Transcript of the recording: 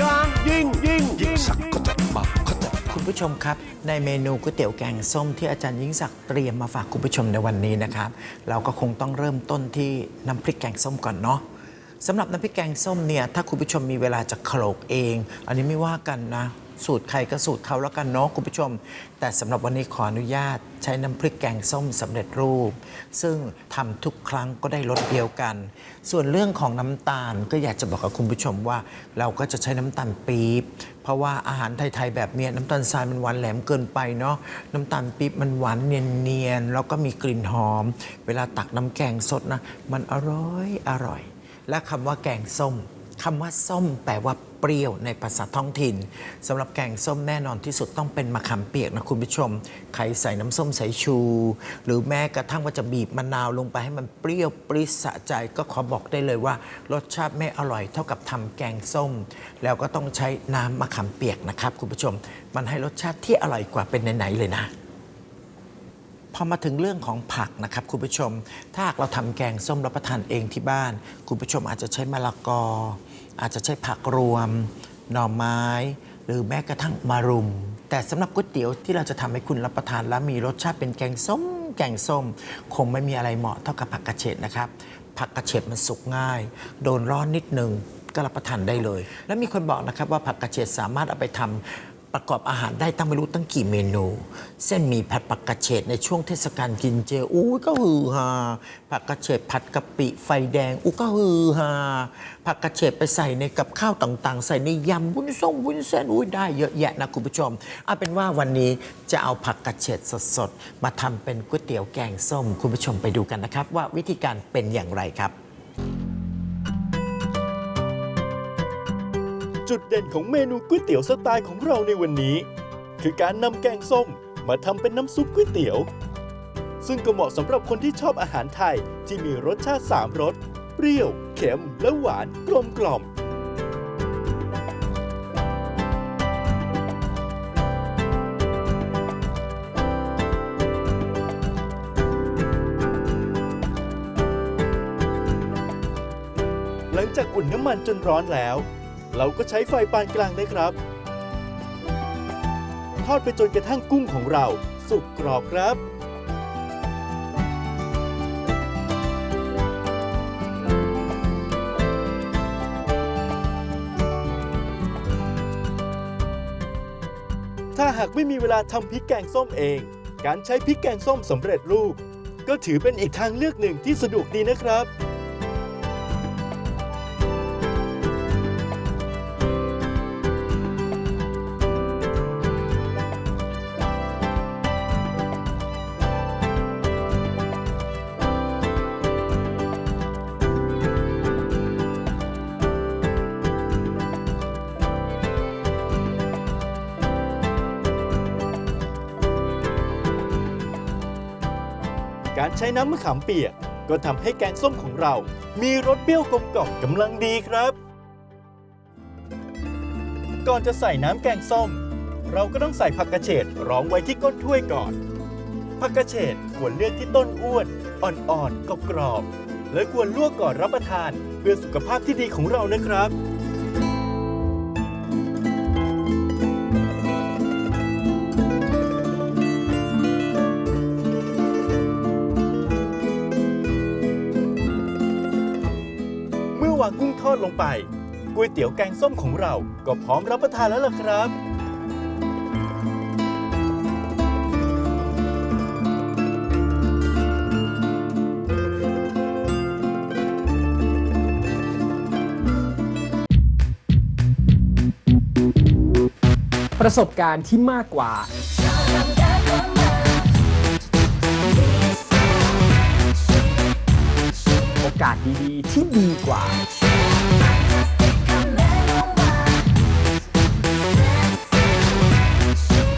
ยางยิ่งยิ่งยิ่งสักก็จะมาก็จะคุณผู้ชมครับ ในเมนูก๋วยเตี๋ยวแกงส้มที่อาจารย์ยิ่งศักดิ์เตรียมมาฝากคุณผู้ชมในวันนี้นะครับ เราก็คงต้องเริ่มต้นที่น้ำพริกแกงส้มก่อนเนาะสำหรับน้ำพริกแกงส้มเนี่ยถ้าคุณผู้ชมมีเวลาจะโขลกเอง อันนี้ไม่ว่ากันนะ สูตรใครก็สูตรเขาแล้วกันเนาะคุณผู้ชม แต่สำหรับวันนี้ขออนุญาต ใช้น้ำพริกแกงส้มสำเร็จรูป ซึ่งทำทุกครั้งก็ได้รสเดียวกัน ส่วนเรื่องของน้ำตาลก็อยากจะบอกกับคุณผู้ชมว่าเราก็จะใช้น้ำตาลปี๊บเพราะว่าอาหารไทยๆแบบเนี้ยน้ำตาลทรายมันหวานแหลมเกินไปเนาะน้ำตาลปี๊บมันหวานเนียนๆแล้วก็มีกลิ่นหอม เวลาตักน้ำแกงสดนะมันอร่อยอร่อย และคำว่าแกงส้มคำว่าส้มแปลว่า เปรี้ยวในภาษาท้องถิ่นสำหรับแกงส้มแน่นอนที่สุดต้องเป็นมะขามเปียกนะคุณผู้ชมใครใส่น้ำส้มสายชู หรือแม้กระทั่งว่าจะบีบมะนาวลงไปให้มันเปรี้ยวปริสะใจก็ขอบอกได้เลยว่า รสชาติไม่อร่อยเท่ากับทำแกงส้ม แล้วก็ต้องใช้น้ำมะขามเปียกนะครับคุณผู้ชม มันให้รสชาติที่อร่อยกว่าเป็นไหนๆเลยนะพอมาถึงเรื่องของผักนะครับคุณผู้ชม ถ้าหากเราทำแกงส้มรับประทานเองที่บ้าน คุณผู้ชมอาจจะใช้มะละกอ อาจจะใช้ผักรวม หน่อไม้ หรือแม้กระทั่งมารุม แต่สำหรับก๋วยเตี๋ยวที่เราจะทำให้คุณรับประทานและมีรสชาติเป็นแกงส้ม แกงส้ม คงไม่มีอะไรเหมาะเท่ากับผักกระเฉดนะครับ ผักกระเฉดมันสุกง่าย โดนร้อนนิดนึงก็รับประทานได้เลย และมีคนบอกนะครับว่าผักกระเฉดสามารถเอาไปทำ ประกอบอาหารได้ตั้งไม่รู้ตั้งกี่เมนู เส้นหมีผัดผักกระเฉดในช่วงเทศกาลกินเจอู้ยก็ฮือฮาผักกระเฉดผัดกะปิไฟแดงอู้ก็ฮือฮาผักกระเฉดไปใส่ในกับข้าวต่างๆ ใส่ในยำวุ้นส้มวุ้นเส้นอุ้ยได้เยอะแยะนะคุณผู้ชมเอาเป็นว่าวันนี้จะเอาผักกระเฉดสดๆมาทำเป็นก๋วยเตี๋ยวแกงส้ม คุณผู้ชมไปดูกันนะครับ ว่าวิธีการเป็นอย่างไรครับ จุดเด่นของเมนูก๋วยเตี๋ยวสไตล์ของเราในวันนี้ คือการนำแกงส้มมาทำเป็นน้ำซุปก๋วยเตี๋ยว ซึ่งก็เหมาะสำหรับคนที่ชอบอาหารไทยที่มีรสชาติ3รส เปรี้ยว เค็ม และหวานกลมกล่อมหลังจากอุ่นน้ำมันจนร้อนแล้ว เราก็ใช้ไฟปานกลางนะครับ ทอดไปจนกระทั่งกุ้งของเรา สุกกรอบครับ ถ้าหากไม่มีเวลาทำพริกแกงส้มเอง การใช้พริกแกงส้มสำเร็จรูป ก็ถือเป็นอีกทางเลือกหนึ่งที่สะดวกดีนะครับ การใช้น้ำมะขามเปียก ก็ทำให้แกงส้มของเรา มีรสเปรี้ยวกลมกล่อมกำลังดีครับ ก่อนจะใส่น้ำแกงส้ม เราก็ต้องใส่ผักกระเฉดรองไว้ที่ก้นถ้วยก่อน ผักกระเฉดควรเลือกที่ต้นอ้วน อ่อนๆกรอบๆและควรลวกก่อนรับประทาน เพื่อสุขภาพที่ดีของเรานะครับ กุ้งทอดลงไปก๋วยเตี๋ยวแกงส้มของเราก็พร้อมรับประทานแล้วล่ะครับ ประสบการณ์ที่มากกว่า โอกาสดีๆ ที่ดี